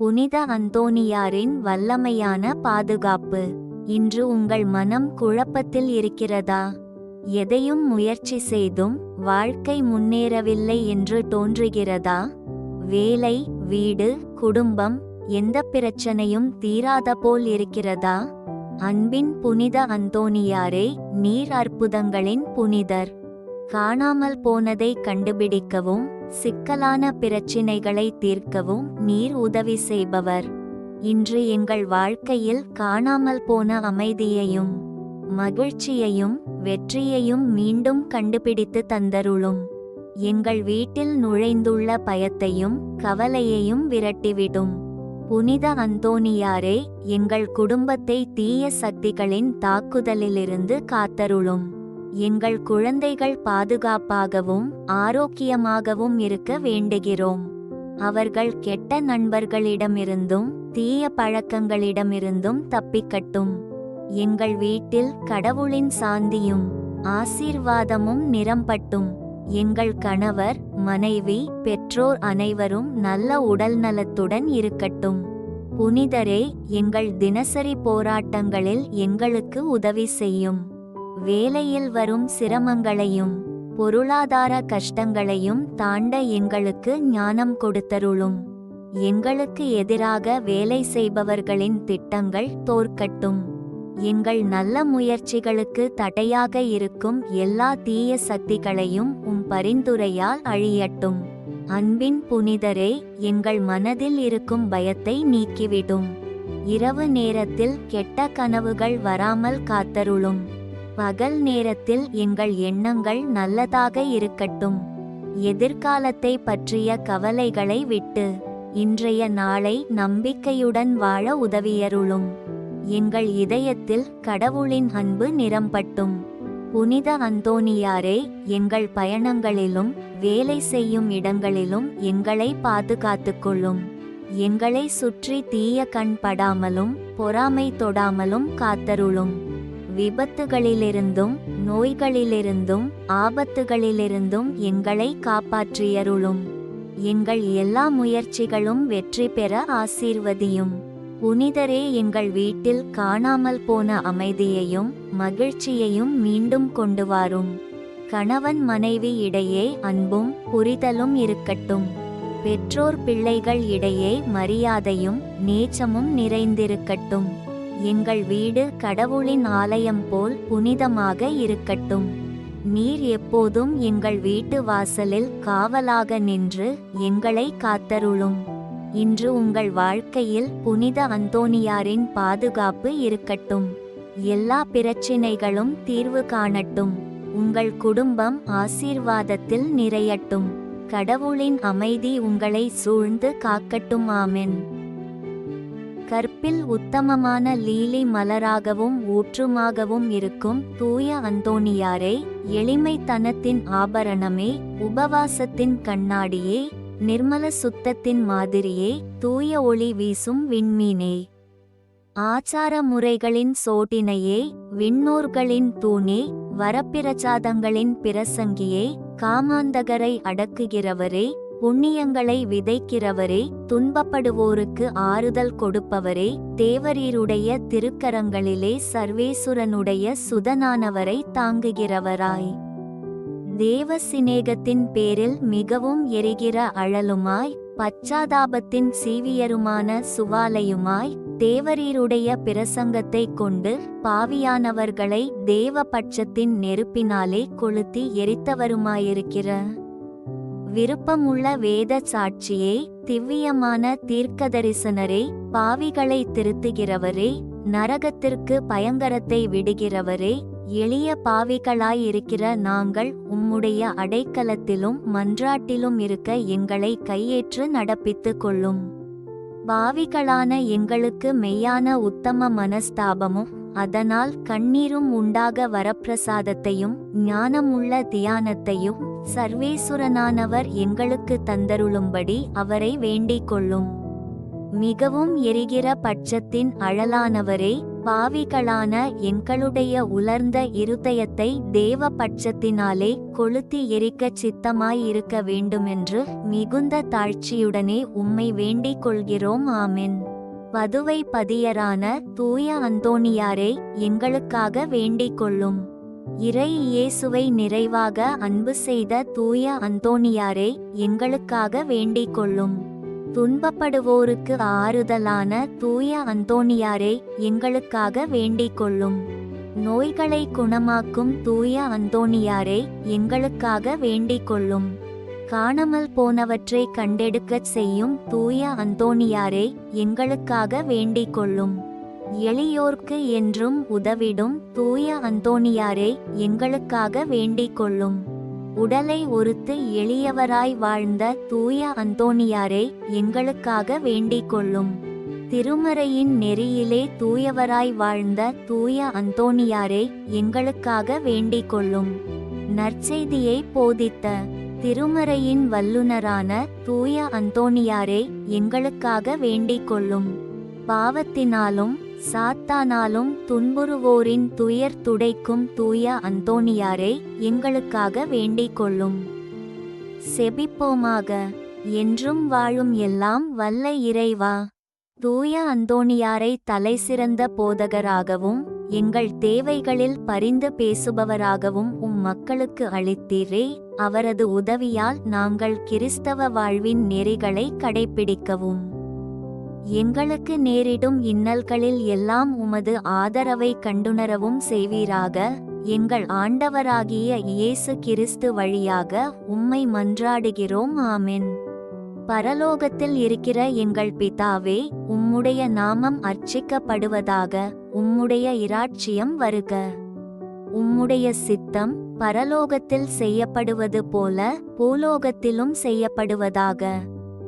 புனித அந்தோனியாரின் வல்லமையான பாதுகாப்பு. இன்று உங்கள் மனம் குழப்பத்தில் இருக்கிறதா? எதையும் முயற்சி செய்தும் வாழ்க்கை முன்னேறவில்லை என்று தோன்றுகிறதா? வேலை வீடு குடும்பம் எந்த பிரச்சனையும் தீராத போல் இருக்கிறதா? அன்பின் புனித அந்தோனியாரே நீர் அற்புதங்களின் புனிதர். காணாமல் போனதை கண்டுபிடிக்கவும் சிக்கலான பிரச்சினைகளை தீர்க்கவும் நீர் உதவி செய்பவர். இன்று எங்கள் வாழ்க்கையில் காணாமல் போன அமைதியையும் மகிழ்ச்சியையும் வெற்றியையும் மீண்டும் கண்டுபிடித்து தந்தருளும். எங்கள் வீட்டில் நுழைந்துள்ள பயத்தையும் கவலையையும் விரட்டிவிடும். புனித அந்தோனியாரே எங்கள் குடும்பத்தை தீய சக்திகளின் தாக்குதலிலிருந்து காத்தருளும். எங்கள் குழந்தைகள் பாதுகாப்பாகவும் ஆரோக்கியமாகவும் இருக்க வேண்டுகிறோம். அவர்கள் கெட்ட நண்பர்களிடமிருந்தும் தீய பழக்கங்களிடமிருந்தும் தப்பிக்கட்டும். எங்கள் வீட்டில் கடவுளின் சாந்தியும் ஆசீர்வாதமும் நிரம்பட்டும். எங்கள் கணவர் மனைவி பெற்றோர் அனைவரும் நல்ல உடல் நலத்துடன் இருக்கட்டும். புனிதரே எங்கள் தினசரி போராட்டங்களில் எங்களுக்கு உதவி செய்யும். வேலையில் வரும் சிரமங்களையும் பொருளாதார கஷ்டங்களையும் தாண்ட எங்களுக்கு ஞானம் கொடுத்தருளும். எங்களுக்கு எதிராக வேலை செய்பவர்களின் திட்டங்கள் தோற்கட்டும். எங்கள் நல்ல முயற்சிகளுக்கு தடையாக இருக்கும் எல்லா தீய சக்திகளையும் உம் பரிந்துரையால் அழியட்டும். அன்பின் புனிதரே எங்கள் மனதில் இருக்கும் பயத்தை நீக்கிவிடும். இரவு நேரத்தில் கெட்ட கனவுகள் வராமல் காத்தருளும். பகல் நேரத்தில் எங்கள் எண்ணங்கள் நல்லதாக இருக்கட்டும். எதிர்காலத்தை பற்றிய கவலைகளை விட்டு இன்றைய நாளை நம்பிக்கையுடன் வாழ உதவியருளும். எங்கள் இதயத்தில் கடவுளின் அன்பு நிரம்பட்டும். புனித அந்தோனியாரே எங்கள் பயணங்களிலும் வேலை செய்யும் இடங்களிலும் எங்களை பாதுகாத்துக்கொள்ளும். எங்களை சுற்றி தீய கண் படாமலும் பொறாமை தொடாமலும் காத்தருளும். விபத்துகளிலிருந்தும் நோய்களிலிருந்தும் ஆபத்துகளிலிருந்தும் எங்களை காப்பாற்றியருளும். எங்கள் எல்லா முயற்சிகளும் வெற்றி பெற ஆசீர்வதியும். புனிதரே எங்கள் வீட்டில் காணாமல் போன அமைதியையும் மகிழ்ச்சியையும் மீண்டும் கொண்டு வாரும். கணவன் மனைவி இடையே அன்பும் புரிதலும் இருக்கட்டும். பெற்றோர் பிள்ளைகள் இடையே மரியாதையும் நேச்சமும் நிறைந்திருக்கட்டும். எங்கள் வீடு கடவுளின் ஆலயம் போல் புனிதமாக இருக்கட்டும். நீர் எப்போதும் எங்கள் வீட்டு வாசலில் காவலாக நின்று எங்களை காத்தருளும். இன்று உங்கள் வாழ்க்கையில் புனித அந்தோனியாரின் பாதுகாப்பு இருக்கட்டும். எல்லா பிரச்சினைகளும் தீர்வு காணட்டும். உங்கள் குடும்பம் ஆசீர்வாதத்தில் நிறையட்டும். கடவுளின் அமைதி உங்களை சூழ்ந்து காக்கட்டும். ஆமென். கற்பில் உத்தமமான லீலி மலராகவும் ஊற்றுமாகவும் இருக்கும் தூய அந்தோனியாரே எளிமைத்தனத்தின் ஆபரணமே உபவாசத்தின் கண்ணாடியே நிர்மல சுத்தத்தின் மாதிரியே தூய ஒளி வீசும் விண்மீனே. ஆச்சார முறைகளின் சோட்டினையே விண்ணோர்களின் தூணே வரப்பிரசாதங்களின் பிரசங்கியே காமாந்தகரை அடக்குகிறவரே புண்ணியங்களை விதைக்கிறவரே துன்பப்படுவோருக்கு ஆறுதல் கொடுப்பவரே தேவரீருடைய திருக்கரங்களிலே சர்வேசுரனுடைய சுதனானவரை தாங்குகிறவராய். தேவ சிநேகத்தின் பேரில் மிகவும் எரிகிற அழலுமாய் பச்சாதாபத்தின் சீவியருமான சுவாலையுமாய் தேவரீருடைய பிரசங்கத்தை கொண்டு பாவியானவர்களை தேவ பட்சத்தின் நெருப்பினாலே கொளுத்தி எரித்தவருமாயிருக்கிற விருப்பமுள்ள வேத சாட்சியே திவ்யமான தீர்க்கதரிசனரே பாவிகளை திருத்துகிறவரே நரகத்திற்கு பயங்கரத்தை விடுகிறவரே எளிய பாவிகளாயிருக்கிற நாங்கள் உம்முடைய அடைக்கலத்திலும் மன்றாட்டிலும் இருக்க எங்களை கையேற்று நடப்பித்து கொள்ளும். பாவிகளான எங்களுக்கு மெய்யான உத்தம மனஸ்தாபமும் அதனால் கண்ணீரும் உண்டாக வரப்பிரசாதத்தையும் ஞானமுள்ள தியானத்தையும் சர்வேசுரனானவர் எங்களுக்கு தந்தருளும்படி அவரை வேண்டிக் கொள்ளும் மிகவும் எரிகிற பட்சத்தின் அழலானவரே பாவிகளான எங்களுடைய உலர்ந்த இருதயத்தை தேவ பட்சத்தினாலே கொளுத்தி எரிக்கச் சித்தமாயிருக்க வேண்டுமென்று மிகுந்த தாழ்ச்சியுடனே உம்மை வேண்டிக் கொள்கிறோம் ஆமென். பதுவை பதியரான தூய அந்தோணியாரே எங்களுக்காக வேண்டிக் கொள்ளும் இறை இயேசுவை நிறைவாக அன்பு செய்த தூய அந்தோணியாரே எங்களுக்காக வேண்டிக் கொள்ளும் துன்பப்படுவோருக்கு ஆறுதலான தூய அந்தோணியாரே எங்களுக்காக வேண்டிக் கொள்ளும் நோய்களை குணமாக்கும் தூய அந்தோணியாரே எங்களுக்காக வேண்டிக் கொள்ளும் காணாமல் போனவற்றை கண்டெடுக்கச் செய்யும் தூய அந்தோணியாரே எங்களுக்காக வேண்டிக் கொள்ளும் எளியோர்க்கு என்றும் உதவிடும் தூய அந்தோணியாரே எங்களுக்காக வேண்டிக் கொள்ளும் உடலை ஒருத்து எளியவராய் வாழ்ந்த தூய அந்தோணியாரே எங்களுக்காக வேண்டிக் கொள்ளும் திருமறையின் நெறியிலே தூயவராய் வாழ்ந்த தூய அந்தோணியாரே எங்களுக்காக வேண்டிக் கொள்ளும் நற்செய்தியை போதித்த திருமறையின் வல்லுனரான தூய அந்தோணியாரே எங்களுக்காக வேண்டிக் கொள்ளும் பாவத்தினாலும் சாத்தானாலும் துன்புறுவோரின் துயர் துடைக்கும் தூய அந்தோனியாரை எங்களுக்காக வேண்டிக் கொள்ளும் செபிப்போமாக. என்றும் வாழும் எல்லாம் வல்ல இறைவா. தூய அந்தோணியாரை தலைசிறந்த போதகராகவும் எங்கள் தேவைகளில் பரிந்து பேசுபவராகவும் உம் மக்களுக்கு அளித்தீரே அவரது உதவியால் நாங்கள் கிறிஸ்தவ வாழ்வின் நெறிகளை கடைப்பிடிக்கவும் எங்களுக்கு நேரிடும் இன்னல்களில் எல்லாம் உமது ஆதரவை கண்டுணரவும் செய்வீராக. எங்கள் ஆண்டவராகிய இயேசு கிறிஸ்து வழியாக உம்மை மன்றாடுகிறோம். ஆமென். பரலோகத்தில் இருக்கிற எங்கள் பிதாவே உம்முடைய நாமம் அர்ச்சிக்கப்படுவதாக உம்முடைய இராட்சியம் வருக. உம்முடைய சித்தம் பரலோகத்தில் செய்யப்படுவது போல பூலோகத்திலும் செய்யப்படுவதாக.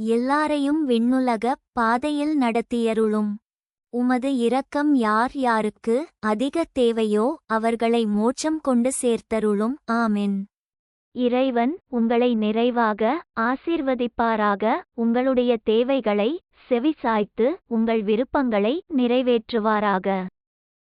எல்லாரையும் விண்ணுலக பாதையில் நடத்தியருளும். உமது இரக்கம் யார் யாருக்கு அதிக தேவையோ அவர்களை மோட்சம் கொண்டு சேர்த்தருளும். ஆமென். இறைவன் உங்களை நிறைவாக ஆசீர்வதிப்பாராக. உங்களுடைய தேவைகளை செவிசாய்த்து உங்கள் விருப்பங்களை நிறைவேற்றுவாராக.